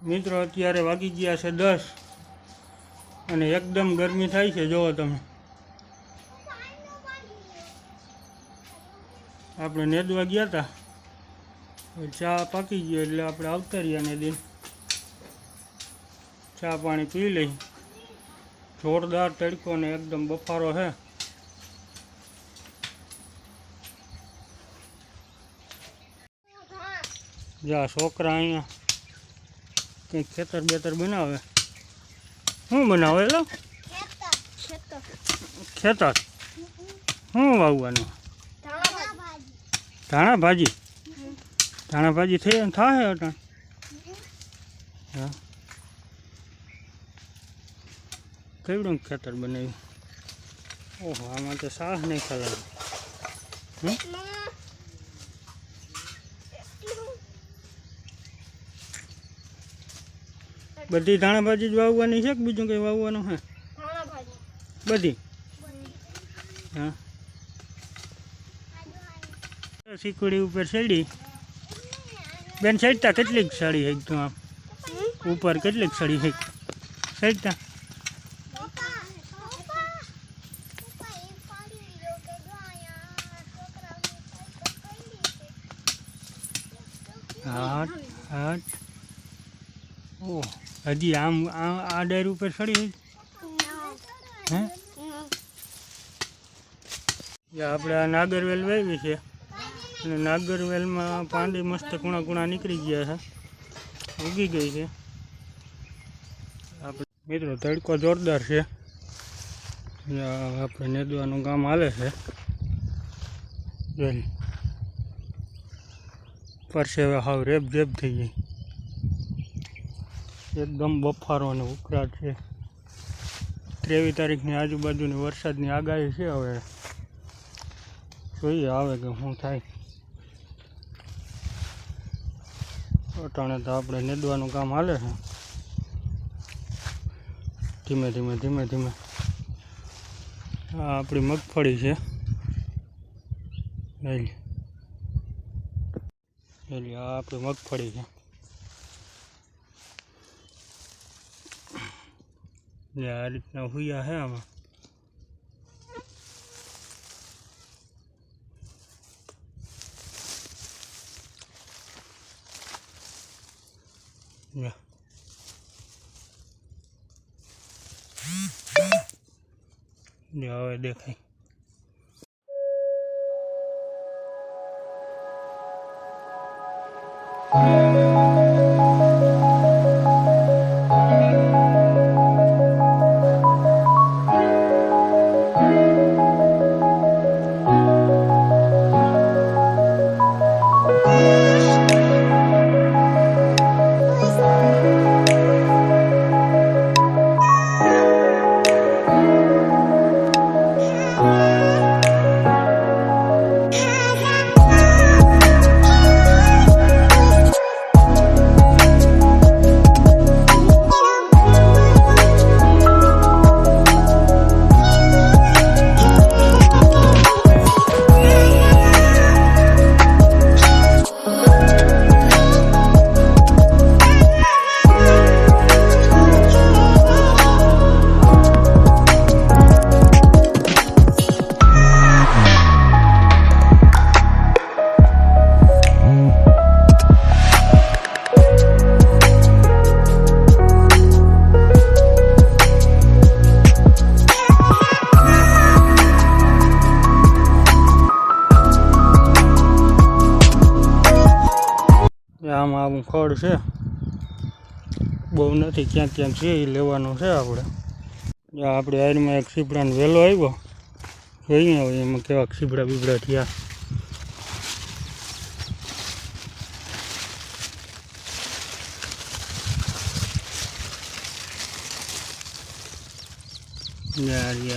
મિત્રો, અત્યારે વાગી ગયા છે દસ અને એકદમ ગરમી થાય છે, જુઓ તમે. આપણે નેદવા ગયા હતા ચા પાકી ગયો એટલે આપણે આવતા રહ્યા ને દિન ચા પાણી પી લઈ. જોરદાર તડકો ને એકદમ બફારો છે. જા છોકરા અહીંયા કંઈક ખેતર બેતર બનાવે. શું બનાવે એટલે ખેતર શું વાવવાનું? ધાણા ભાજી. ધાણા ભાજી થઈ થાય અટાણ. હા. કેવડું ખેતર બનાવ્યું? ઓહો આમાં તો સાહ નહીં ખલાવે હમ. બધી ધાણા ભાજી જ વાવવાની છે કે બીજું કંઈ વાવવાનું છે? બધી? હા. શીકડી ઉપર ચડી. બેન સાઈડતા કેટલીક સાડી હેક તું આમ? ઉપર કેટલીક સાડી હેક ચડતા? હાટ હાટ. હજી આમ, આ ડાયર ઉપર ચડી હે? આપણે આ નાગરવેલ વાવી છે. અને નાગરવેલમાં પાંડી મસ્ત કુણા કુણા નીકળી ગયા છે. ઉગી ગઈ છે. આપણે, મિત્રો, તડકો જોરદાર છે. આપણે નેદવાનું કામ હાલે છે. પરસે પરસેવે હાવ રેપ જેપ થઈ ગઈ. એકદમ બફારો અને ઉકળાટ છે. ત્રેવીસ તારીખની આજુબાજુની વરસાદની આગાહી છે હવે. જોઈએ આવે કે શું થાય. અટાણે તો આપણે નેદવાનું કામ હાલે છે. ધીમે ધીમે ધીમે ધીમે. આ આપણી મગફળી છે. એલી લઈ આ આપણી મગફળી છે. લે આ રીતના હુયા છે આમાં લે લે હવે દેખાય આમાં આવું ફળ છે. બહુ નથી, ક્યાંક ક્યાંક છે એ લેવાનું છે આપણે આપણે આયરમાં એક સીપડાનો વેલો આવ્યો જોઈએ હવે એમાં કેવા સીપડા બીપડા થયા.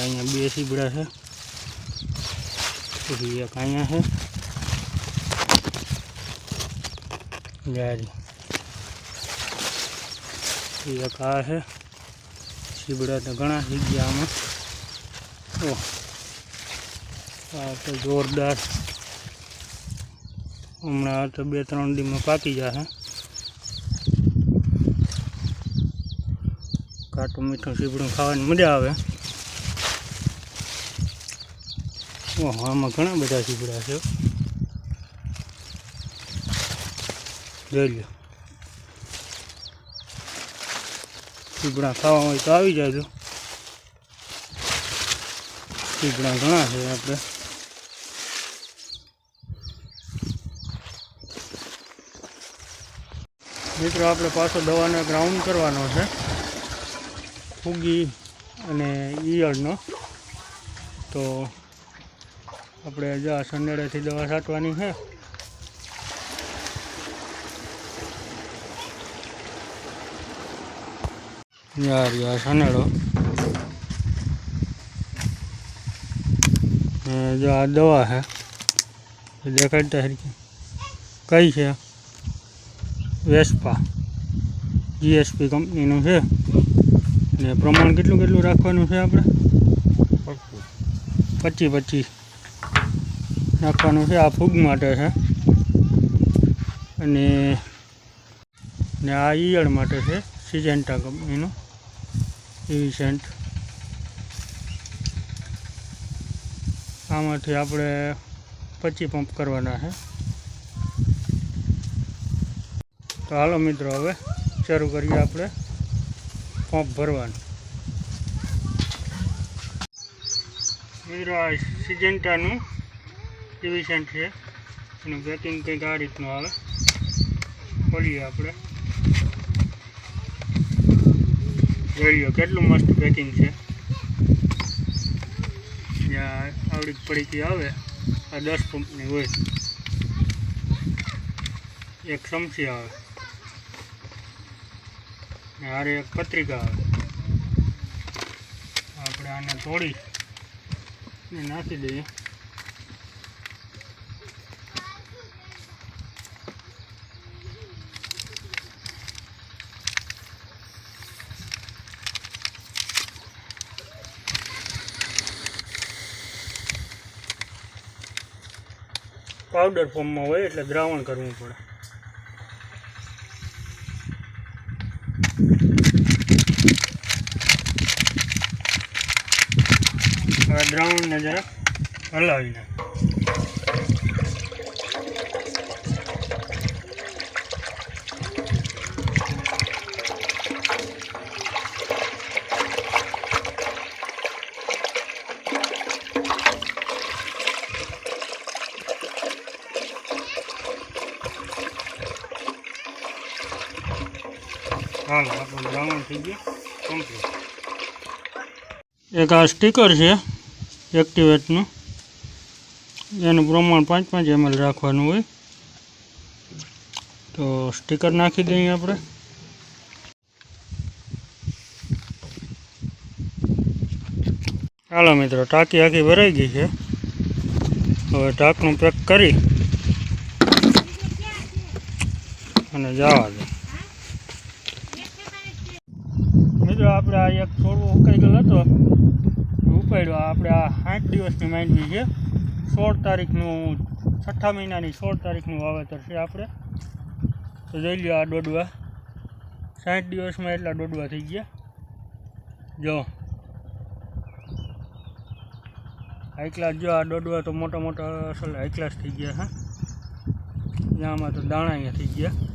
અહીંયા બે સીપડા છે. એક અહીંયા છે. જારી પછી એક આ છે. ચીબડા તો ઘણા થઈ ગયા આમાં. ઓ આ તો જોરદાર. હમણાં આ તો બે ત્રણ દીમાં પાકી જશે કાટું મીઠું ચીબડું ખાવાની મજા આવે. ઓહો, આમાં ઘણા બધા ચીબડા છે જોઈ લો સીપડા ખાવા હોય તો આવી જાજો. સીપડા ઘણા છે આપણે. મિત્રો, આપણે પાછો દવાનો એક રાઉન્ડ કરવાનો છે. ફૂગી અને ઈયળનો. તો આપણે જો આ દવા છાંટવાની છે. યાર યાર સનેડો જો આ દવા છે. દેખાડતા હરકી કઈ છે? વેસ્પા. જીએસપી કંપનીનું છે. ને પ્રમાણ કેટલું કેટલું રાખવાનું છે આપણે? પચીસ પચીસ નાખવાનું છે. આ ફૂગ માટે છે. અને ને આ ઈયળ માટે છે. સિજેન્ટા કંપનીનું. ઇવિસેન્ટ આમાંથી આપણે પચી પંપ કરવાના છે. તો હાલો મિત્રો, હવે શરૂ કરીએ આપણે પંપ ભરવાનું. મિત્રો, આ સિજેન્ટાનું ડિવિઝન છે. એનું પેકિંગ કંઈક આ રીતનું આવે. ખોલીએ આપણે. જોઈ લો, કેટલું મસ્ત પેકિંગ છે. જ્યાં આવડી પડીકી આવે આ દસ પંપની હોય. એક ચમચી આવે. હારે એક પત્રિકા આવે. આપણે આને તોડી નાખી દઈએ. પાવડર ફોર્મમાં હોય એટલે દ્રાવણ કરવું પડે. દ્રાવણને જરા હલાવી નાખ હાલ એક આ સ્ટીકર છે એક્ટિવેટનું એનું પ્રમાણ પાંચ પાંચ એમએલ રાખવાનું હોય. તો સ્ટીકર નાખી દઈએ આપણે. ચાલો મિત્રો, ટાંકી આખી ભરાઈ ગઈ છે. હવે ટાંકનું પેક કરી. અને જવા દે મિત્રો આપણે આ એક છોડવો ઉકાઈ ગયેલો હતો ઉપાડ્યો. આપણે આ આઠ દિવસની માંડવી છે. સોળ તારીખનું છઠ્ઠા મહિનાની સોળ તારીખનું વાવેતર છે આપણે. તો જોઈ લ્યો આ દોડવા. સાઠ દિવસમાં એટલા દોડવા થઈ ગયા. જો. હાઈક્લાસ જો આ દોડવા તો મોટા મોટા અસલ હાઈ ક્લાસ થઈ ગયા, હા. આમાં તો દાણા અહીંયા થઈ ગયા.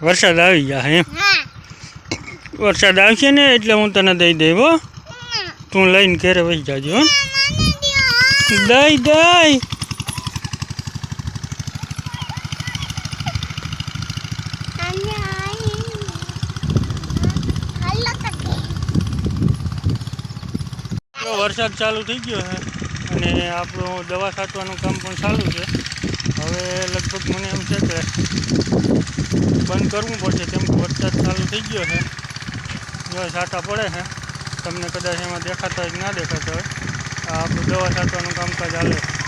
વરસાદ આવી ગયા એમ વરસાદ આવશે ને એટલે હું તને દઈ દઈ હો. તું લઈને ઘરે વહી જાજો હો. દઈ દઈ. તો વરસાદ ચાલુ થઈ ગયો છે અને આપણું દવા છાંટવાનું કામ પણ ચાલુ છે. હવે લગભગ મને એમ છે કે બંધ કરવું પડશે. કેમ કે વરસાદ ચાલુ થઈ ગયો છે. જો છાંટા પડે છે. તમને કદાચ એમાં દેખાતા હોય કે ના દેખાતા હોય. આ આપણું દવા છાંટવાનું કામકાજ ચાલે છે.